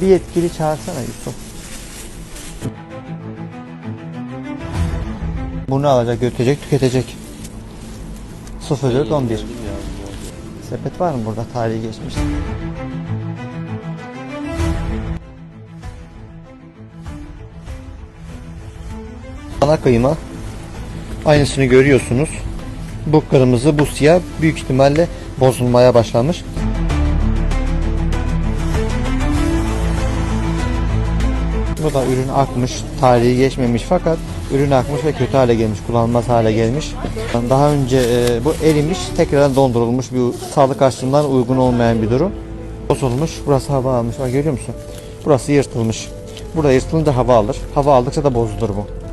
Bir yetkili çağırsana Yusuf. Bunu alacak, götürecek, tüketecek. 0411. Sepet var mı burada? Tarihi geçmiş. Ana kıyma. Aynısını görüyorsunuz. Bu kırmızı, bu siyah büyük ihtimalle bozulmaya başlamış. Bu da ürün akmış, tarihi geçmemiş fakat ürün akmış ve kötü hale gelmiş, kullanılmaz hale gelmiş. Daha önce e, bu erimiş, tekrar dondurulmuş bir sağlık açısından uygun olmayan bir durum. Bozulmuş, burası hava almış. Bak görüyor musun? Burası yırtılmış. Burada yırtılınca hava alır. Hava aldıkça da bozulur bu.